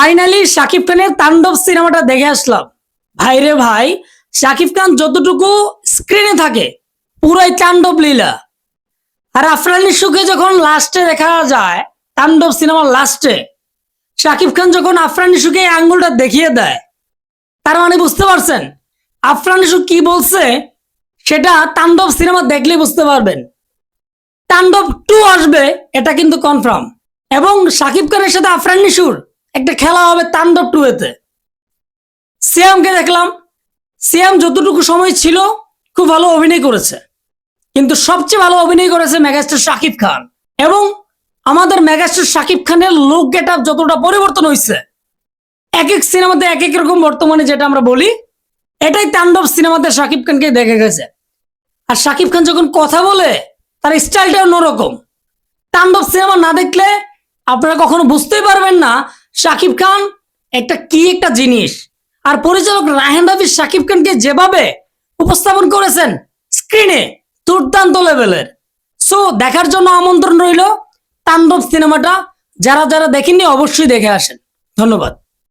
Finally Shakib খানের তাণ্ডব সিনেমাটা দেখে আসলাম। ভাই রে ভাই শাকিব খান যতটুকু স্ক্রিনে থাকে, পুরাই তাণ্ডব লীলা আর আফরানি সুখে যখন লাস্টে দেখা যায় তাণ্ডব সিনেমার লাস্টে শাকিব খান যখন আফরানি সুখে এই আঙ্গুলটা দেখিয়ে দেয়, তার মানে বুঝতে পারছেন? আফরানি সুখ কি বলছে, সেটা তাণ্ডব সিনেমা দেখলে বুঝতে পারবেন। তাণ্ডব টু আসবে, এটা কিন্তু কনফার্ম এবং শাকিব খানের সাথে আফরান একটা খেলা হবে তাণ্ডব টু এতে সিয়ামকে দেখলাম। সিয়াম যতটুকু সময় ছিল, খুব ভালো অভিনয় করেছে। কিন্তু সবচেয়ে ভালো অভিনয় করেছে মেগাস্টার শাকিব খান। এবং আমাদের মেগাস্টার শাকিব খানের লোক গেট আপ যতটা পরিবর্তন হয়েছে এক এক সিনেমাতে এক এক রকম বর্তমানে যেটা আমরা বলি, এটাই তাণ্ডব সিনেমাতে শাকিব খানকে দেখে গেছে। আর শাকিব খান যখন কথা বলে, তার স্টাইলটা অন্যরকম। তাণ্ডব সিনেমা না দেখলে আপনারা কখনো বুঝতেই পারবেন না শাকিব খান, একটা কি একটা জিনিস। আর পরিচালক রাহেন রাফি শাকিব খানকে যেভাবে উপস্থাপন করেছেন স্ক্রিনে দুর্দান্ত লেভেলের সো দেখার জন্য আমন্ত্রণ রইল তাণ্ডব সিনেমাটা। যারা যারা দেখেননি, অবশ্যই দেখে আসেন। ধন্যবাদ।